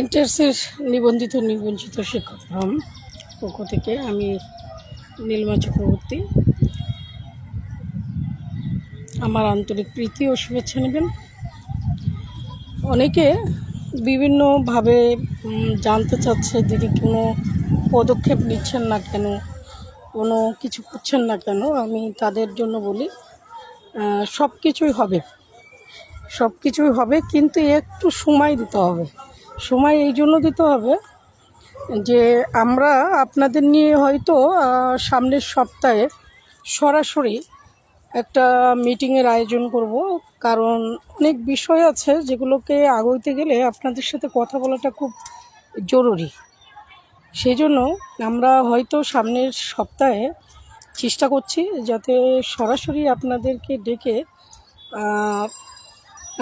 এনটিআরসির নিবন্ধিত নিবঞ্চিত শিক্ষক ফ্রম পক্ষ থেকে আমি নীলমা চক্রবর্তী আমার আন্তরিক প্রীতি ও শুভেচ্ছা নেবেন। অনেকে বিভিন্নভাবে জানতে চাচ্ছে দিদি কোনো পদক্ষেপ নিচ্ছেন না কেন, কোনো কিছু করছেন না কেন, আমি তাদের জন্য বলি সব কিছুই হবে। সব কিছুই হবে, কিন্তু একটু সময় দিতে হবে। সময় এই জন্য দিতে হবে যে আমরা আপনাদের নিয়ে হয়তো সামনের সপ্তাহে সরাসরি একটা মিটিংয়ের আয়োজন করব। কারণ অনেক বিষয় আছে যেগুলোকে আগাইতে গেলে আপনাদের সাথে কথা বলাটা খুব জরুরি। সেই জন্য আমরা হয়তো সামনের সপ্তাহে চেষ্টা করছি যাতে সরাসরি আপনাদেরকে ডেকে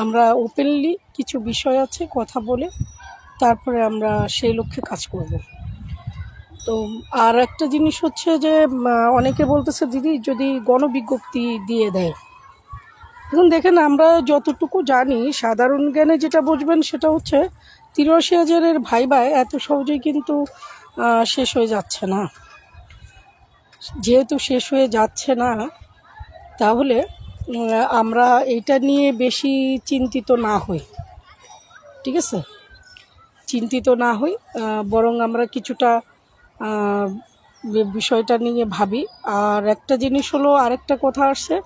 আমরা ওপেনলি কিছু বিষয় আছে কথা বলে তারপরে আমরা সেই লক্ষ্যে কাজ করব। তো আর একটা জিনিস হচ্ছে যে অনেকে বলতেছে, দিদি, যদি গণবিজ্ঞপ্তি দিয়ে দেয়। এখন দেখেন, আমরা যতটুকু জানি, সাধারণ জ্ঞানে যেটা বুঝবেন সেটা হচ্ছে, তিরাশি হাজারের ভাইবায় এত সহজেই কিন্তু শেষ হয়ে যাচ্ছে না। যেহেতু শেষ হয়ে যাচ্ছে না, তাহলে আমরা এইটা নিয়ে বেশি চিন্তিত না হই। ঠিক আছে? চিন্তিত না হই বরং আমরা কিছুটা বিষয়টা নিয়ে ভাবি। আর একটা জিনিস হলো, আরেকটা কথা আসছে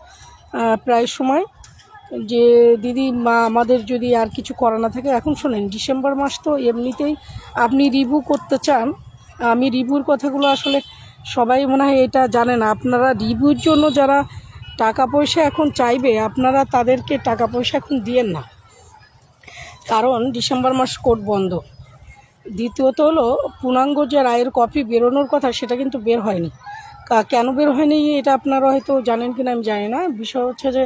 প্রায় সময় যে, দিদি, মা, আমাদের যদি আর কিছু করা না থাকে, এখন শোনেন, ডিসেম্বর মাস তো এমনিতেই আপনি রিভিউ করতে চান, আমি রিভিউর কথাগুলো আসলে সবাই মনে হয় এটা জানে না। আপনারা রিভিউর জন্য যারা টাকা পয়সা এখন চাইবে, আপনারা তাদেরকে টাকা পয়সা এখন দিয়েন না। কারণ ডিসেম্বর মাস কোর্ট বন্ধ। দ্বিতীয়ত হলো, পূর্ণাঙ্গ যে রায়ের কপি বেরোনোর কথা, সেটা কিন্তু বের হয়নি। কেন বের হয়নি এটা আপনারা হয়তো জানেন কিনা আমি জানি না। বিষয় হচ্ছে যে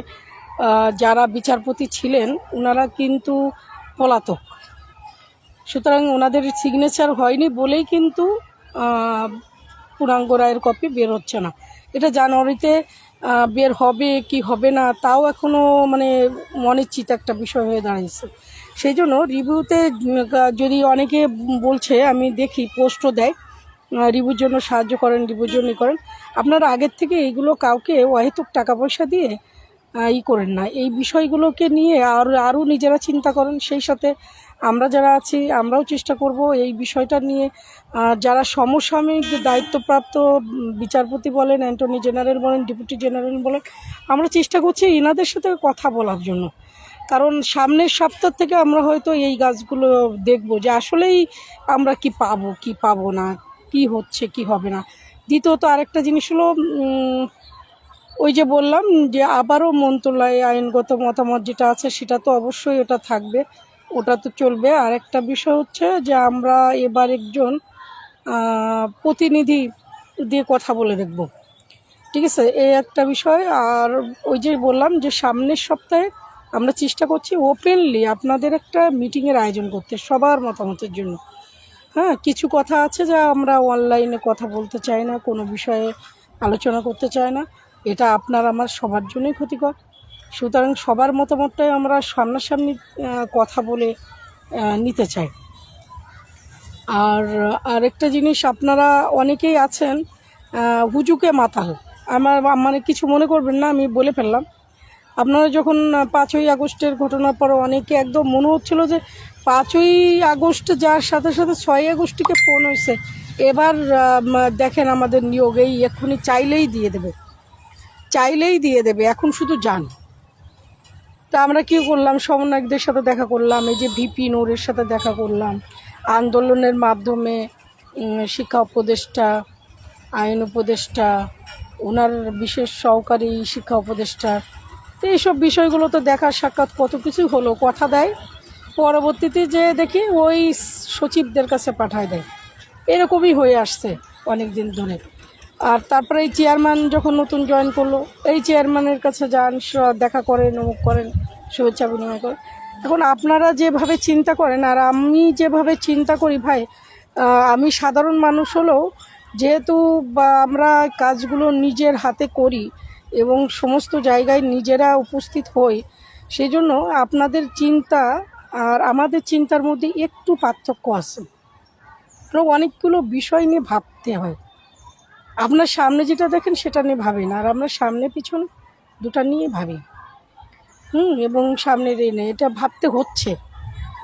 যারা বিচারপতি ছিলেন ওনারা কিন্তু পলাতক। সুতরাং ওনাদের সিগনেচার হয়নি বলেই কিন্তু পূর্ণাঙ্গ রায়ের কপি বের হচ্ছে না। এটা জানুয়ারিতে বের হবে কি হবে না, তাও এখনও মানে অনিশ্চিত একটা বিষয় হয়ে দাঁড়িয়েছে সেই জন্য রিভিউতে যদি অনেকে বলছে, আমি দেখি, পোস্টও দেয় রিভিউর জন্য সাহায্য করেন রিভিউর জন্য করেন, আপনারা আগের থেকে এইগুলো কাউকে অহেতুক টাকা পয়সা দিয়ে ই করেন না। এই বিষয়গুলোকে নিয়ে আর, আরও নিজেরা চিন্তা করেন, সেই সাথে আমরা যারা আছি, আমরাও চেষ্টা করব এই বিষয়টা নিয়ে। যারা সমসাময়িক দায়িত্বপ্রাপ্ত বিচারপতি বলেন অ্যান্টনি জেনারেল বলেন, ডেপুটি জেনারেল বলেন, আমরা চেষ্টা করছি এনাদের সাথে কথা বলার জন্য। কারণ সামনের সপ্তাহ থেকে আমরা হয়তো এই গাছগুলো দেখব যে আসলেই আমরা কি পাবো কি পাবো না, কি হচ্ছে, কি হবে না। দ্বিতীয়ত আরেকটা জিনিস হলো ওই যে বললাম যে আবারও মন্ত্রণালয়ে আইনগত মতামত যেটা আছে সেটা তো অবশ্যই ওটা থাকবে। ওটা তো চলবে। আর একটা বিষয় হচ্ছে যে আমরা এবার একজন প্রতিনিধি দিয়ে কথা বলে দেখব। ঠিক আছে? এই একটা বিষয়। আর ওই যে বললাম যে সামনের সপ্তাহে আমরা চেষ্টা করছি ওপেনলি আপনাদের একটা মিটিংয়ের আয়োজন করতে, সবার মতামতের জন্য। হ্যাঁ কিছু কথা আছে যা আমরা অনলাইনে কথা বলতে চাই না, কোনো বিষয়ে আলোচনা করতে চাই না। এটা আপনার, আমার সবার জন্যই ক্ষতিকর। সুতরাং সবার মতামতটাই আমরা সামনাসামনি কথা বলে নিতে চাই। আর আরেকটা জিনিস, আপনারা অনেকেই আছেন হুজুকে মাতাল। আমার মানে কিছু মনে করবেন না, আমি বলে ফেললাম। আপনারা যখন পাঁচই আগস্টের ঘটনার পর অনেকে একদম মনে হচ্ছিল যে, পাঁচই আগস্ট যার সাথে সাথে ছয় আগস্টকে ফোন হয়েছে, এবার দেখেন আমাদের নিয়োগ, এই এক্ষুনি চাইলেই দিয়ে দেবে। চাইলেই দিয়ে দেবে, এখন শুধু যান। তা আমরা কি করলাম? সমন্বয়কদের সাথে দেখা করলাম, এই যে ভিপি নোরের সাথে দেখা করলাম। আন্দোলনের মাধ্যমে শিক্ষা উপদেষ্টা, আইন উপদেষ্টা ওনার বিশেষ সহকারী শিক্ষা উপদেষ্টা, তো এইসব বিষয়গুলো তো দেখা সাক্ষাৎ কত কিছু হলো, কথা দেয়। পরবর্তীতে যে দেখি ওই সচিবদের কাছে পাঠায় দেয়। এরকমই হয়ে আসছে অনেক দিন ধরে। আর তারপরে এই চেয়ারম্যান যখন নতুন জয়েন করল, এই চেয়ারম্যানের কাছে যান দেখা করেন, অমুক করেন। শুভেচ্ছা বিনিময় করেন এখন আপনারা যেভাবে চিন্তা করেন, আর আমি যেভাবে চিন্তা করি ভাই আমি সাধারণ মানুষ হলেও যেহেতু বা আমরা কাজগুলো নিজের হাতে করি এবং সমস্ত জায়গায় নিজেরা উপস্থিত হই সেই জন্য আপনাদের চিন্তা আর আমাদের চিন্তার মধ্যে একটু পার্থক্য আছে। অনেকগুলো বিষয় নিয়ে ভাবতে হয়। আপনার সামনে যেটা দেখেন সেটা নিয়ে ভাবেন, আর আমরা সামনে পিছন দুটা নিয়ে ভাবি হুম, এবং সামনের এই নেই, এটা ভাবতে হচ্ছে।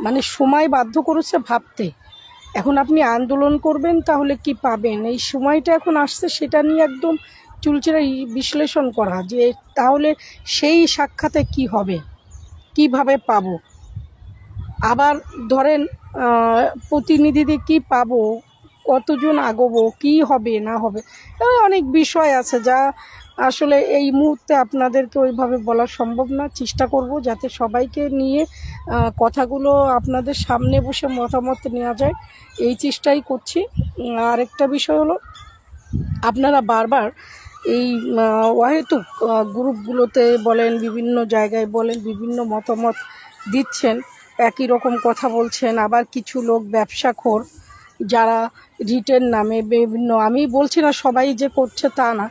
মানে সময় বাধ্য করেছে ভাবতে। এখন আপনি আন্দোলন করবেন, তাহলে কি পাবেন? এই সময়টা এখন আসছে, সেটা নিয়ে একদম চুলচেরা বিশ্লেষণ করা যে তাহলে সেই সাক্ষাতে কি হবে? কীভাবে পাব? আবার ধরেন প্রতিনিধিদের কি পাবো? কতজন আগবো? কি হবে, না হবে? অনেক বিষয় আছে যা আসলে এই মুহূর্তে আপনাদেরকে ওইভাবে বলা সম্ভব না। চেষ্টা করব যাতে সবাইকে নিয়ে কথাগুলো আপনাদের সামনে বসে মতামত নেওয়া যায়। এই চেষ্টাই করছি। আরেকটা বিষয় হলো, আপনারা বারবার এই অহেতুক গ্রুপগুলোতে বলেন, বিভিন্ন জায়গায় বলেন, বিভিন্ন মতামত দিচ্ছেন, একই রকম কথা বলছেন, আবার কিছু লোক ব্যবসাখোর যারা রিটের নামে বিভিন্ন, আমি বলছি না সবাই যে করছে তা না।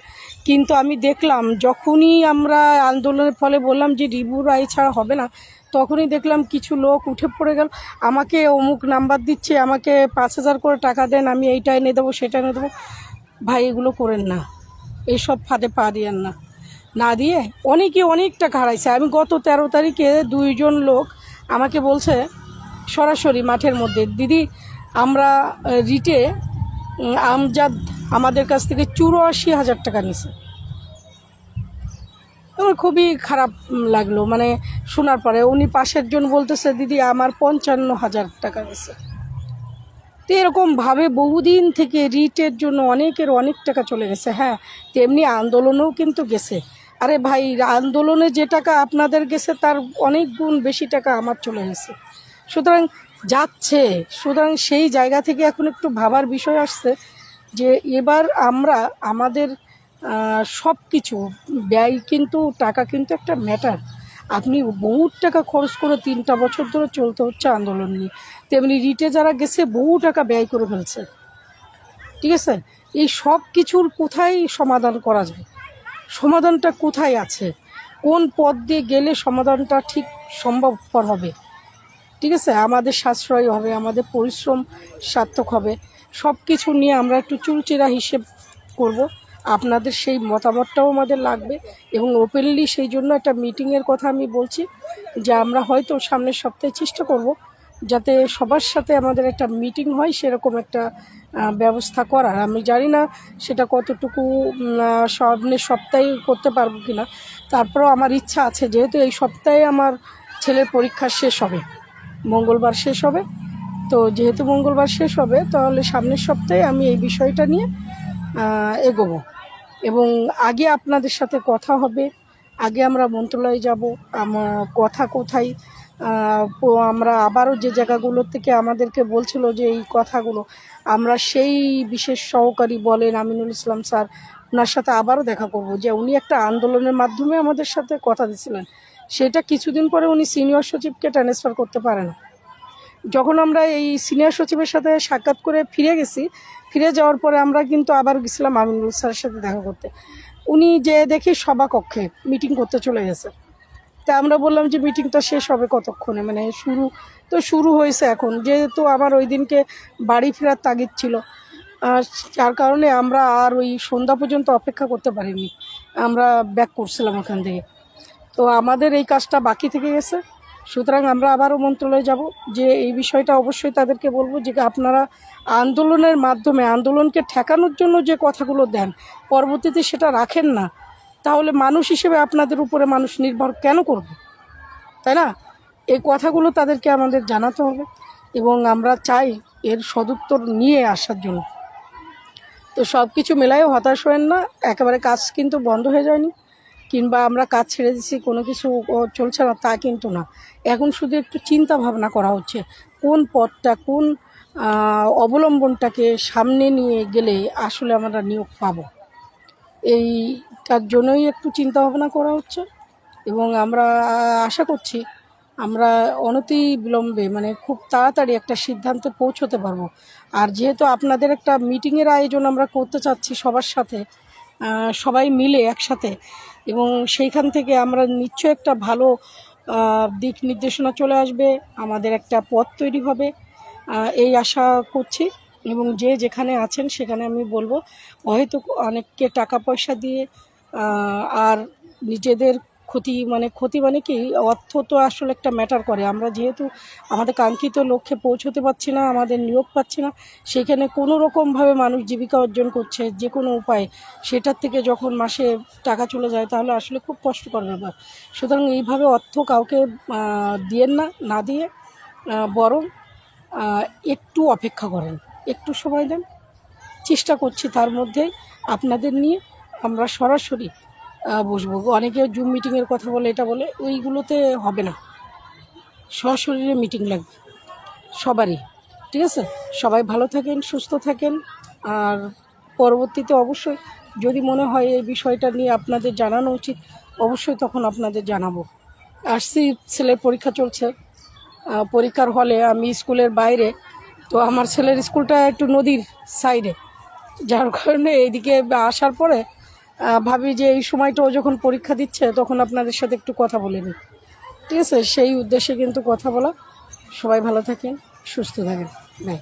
কিন্তু আমি দেখলাম, যখনই আমরা আন্দোলনের ফলে বললাম যে রিবু রায় ছাড়া হবে না, তখনই দেখলাম কিছু লোক উঠে পড়ে গেল। আমাকে অমুক নাম্বার দিচ্ছে, আমাকে পাঁচ হাজার করে টাকা দেন, আমি এইটা এনে দেবো, সেটা এনে দেবো। ভাই, এগুলো করেন না। এইসব ফাঁদে পা দিয়েন না। না দিয়ে অনেকে অনেকটা হারাইছে আমি গত তেরো তারিখে দুইজন লোক আমাকে বলছে, সরাসরি মাঠের মধ্যে, দিদি, আমরা রিটে আমজাদ আমাদের কাছ থেকে চুরাশি হাজার টাকা নিছে। আমার খুবই খারাপ লাগল মানে শোনার পরে উনি পাশের জন বলতেছে, দিদি, আমার পঞ্চান্ন হাজার টাকা গেছে তো এরকমভাবে বহুদিন থেকে রিটের জন্য অনেকের অনেক টাকা চলে গেছে। হ্যাঁ তেমনি আন্দোলনেও কিন্তু গেছে। আরে ভাই, আন্দোলনে যে টাকা আপনাদের গেছে, তার অনেক গুণ বেশি টাকা আমার চলে গেছে। সুতরাং যাচ্ছে, সুতরাং সেই জায়গা থেকে এখন একটু ভাবার বিষয় আসছে। যে এবার আমরা আমাদের সব কিছু ব্যয় কিন্তু, টাকা কিন্তু একটা ম্যাটার আপনি বহুত টাকা খরচ করে তিনটা বছর ধরে চলতে হচ্ছে আন্দোলন নিয়ে। তেমনি রিটে যারা গেছে বহু টাকা ব্যয় করে ফেলছে। ঠিক আছে? এই সব কিছুর কোথায় সমাধান করা যায়? সমাধানটা কোথায় আছে? কোন পথ দিয়ে গেলে সমাধানটা ঠিক সম্ভবপর হবে? ঠিক আছে? আমাদের সাশ্রয় হবে, আমাদের পরিশ্রম সার্থক হবে। সব কিছু নিয়ে আমরা একটু চুলচেরা হিসেব করব। আপনাদের সেই মতামতটাও আমাদের লাগবে এবং ওপেনলি সেই জন্য একটা মিটিংয়ের কথা আমি বলছি যে আমরা হয়তো সামনের সপ্তাহে চেষ্টা করব যাতে সবার সাথে আমাদের একটা মিটিং হয়, সেরকম একটা ব্যবস্থা করার। আমি জানি না সেটা কতটুকু সামনের সপ্তাহে করতে পারব কি না তারপরেও আমার ইচ্ছা আছে, যেহেতু এই সপ্তাহে আমার ছেলের পরীক্ষা শেষ হবে, মঙ্গলবার শেষ হবে তো যেহেতু মঙ্গলবার শেষ হবে, তাহলে সামনের সপ্তাহে আমি এই বিষয়টা নিয়ে এগোবো। এবং আগে আপনাদের সাথে কথা হবে, আগে আমরা মন্ত্রণালয়ে যাব আমার কথা কোথায় আমরা আবারও যে জায়গাগুলো থেকে আমাদেরকে বলছিল যে এই কথাগুলো, আমরা সেই বিশেষ সহকারী বলেন আমিনুল ইসলাম স্যার, ওনার সাথে আবারও দেখা করব যে উনি একটা আন্দোলনের মাধ্যমে আমাদের সাথে কথা দিয়েছিলেন। সেটা কিছুদিন পরে উনি সিনিয়র সচিবকে ট্রান্সফার করতে পারেন। যখন আমরা এই সিনিয়র সচিবের সাথে সাক্ষাৎ করে ফিরে গেছি, ফিরে যাওয়ার পরে আমরা কিন্তু আবার গেছিলাম আমিনুল স্যারের সাথে দেখা করতে। উনি যে দেখি সভাকক্ষে মিটিং করতে চলে গেছে। তা আমরা বললাম যে মিটিংটা শেষ হবে কতক্ষণে? মানে শুরু, তো শুরু হয়েছে এখন। যেহেতু আমার ওই দিনকে বাড়ি ফেরার তাগিদ ছিল, আর যার কারণে আমরা আর ওই সন্ধ্যা পর্যন্ত অপেক্ষা করতে পারিনি। আমরা ব্যাক করছিলাম ওখান থেকে। তো আমাদের এই কাজটা বাকি থেকে গেছে। সুতরাং আমরা আবারও মন্ত্রণালয়ে যাব যে এই বিষয়টা অবশ্যই তাদেরকে বলব যে আপনারা আন্দোলনের মাধ্যমে, আন্দোলনকে ঠেকানোর জন্য যে কথাগুলো দেন, পরবর্তীতে সেটা রাখেন না, তাহলে মানুষ হিসেবে আপনাদের উপরে মানুষ নির্ভর কেন করবে? তাই না? এই কথাগুলো তাদেরকে আমাদের জানাতে হবে এবং আমরা চাই এর সদুত্তর নিয়ে আসার জন্য। তো সব কিছু মেলায়ও হতাশ হয়েন না, একেবারে কাজ কিন্তু বন্ধ হয়ে যায়নি। কিংবা আমরা কাজ ছেড়ে দিচ্ছি কোনো কিছু চলছে না, তা কিন্তু না। এখন শুধু একটু চিন্তা ভাবনা করা হচ্ছে, কোন পথটা, কোন অবলম্বনটাকে সামনে নিয়ে গেলে আসলে আমরা নিয়োগ পাবো। এইটার জন্যই একটু চিন্তা ভাবনা করা হচ্ছে এবং আমরা আশা করছি আমরা অনতি বিলম্বে মানে খুব তাড়াতাড়ি একটা সিদ্ধান্তে পৌঁছতে পারব। আর যেহেতু আপনাদের একটা মিটিংয়ের আয়োজন আমরা করতে চাচ্ছি সবার সাথে সবাই মিলে একসাথে। এবং সেইখান থেকে আমরা নিশ্চয় একটা ভালো দিক নির্দেশনা চলে আসবে, আমাদের একটা পথ তৈরি হবে। এই আশা করছি এবং যে যেখানে আছেন সেখানে আমি বলব, হয়তো অনেককে টাকা পয়সা দিয়ে আর নিজেদের ক্ষতি মানে ক্ষতি মানে কি? অর্থ তো আসলে একটা ম্যাটার করে। আমরা যেহেতু আমাদের কাঙ্ক্ষিত লক্ষ্যে পৌঁছতে পারছি না, আমাদের নিয়োগ পাচ্ছি না, সেখানে কোনো রকমভাবে মানুষ জীবিকা অর্জন করছে যে কোনো উপায়ে। সেটার থেকে যখন মাসে টাকা চলে যায়, তাহলে আসলে খুব কষ্টকর ব্যাপার। সুতরাং এইভাবে অর্থ কাউকে দিয়েন না না দিয়ে বরং একটু অপেক্ষা করেন। একটু সময় দেন। চেষ্টা করছি তার মধ্যে আপনাদের নিয়ে আমরা সরাসরি বসবো। অনেকে জুম মিটিংয়ের কথা বলে, এটা বলে, ওইগুলোতে হবে না। সশরীরে মিটিং লাগবে। সবারই। ঠিক আছে? সবাই ভালো থাকেন, সুস্থ থাকেন। আর পরবর্তীতে অবশ্যই যদি মনে হয় এই বিষয়টা নিয়ে আপনাদের জানানো উচিত, অবশ্যই তখন আপনাদের জানাব। আসছি ছেলের পরীক্ষা চলছে। পরীক্ষার হলে আমি স্কুলের বাইরে, তো আমার ছেলের স্কুলটা একটু নদীর সাইডে। যার কারণে এইদিকে আসার পরে ভাবি যে এই সময়টাও যখন পরীক্ষা দিচ্ছে, তখন আপনাদের সাথে একটু কথা বলে নিই। ঠিক আছে? সেই উদ্দেশ্যে কিন্তু কথা বলা। সবাই ভালো থাকেন, সুস্থ থাকেন। বাই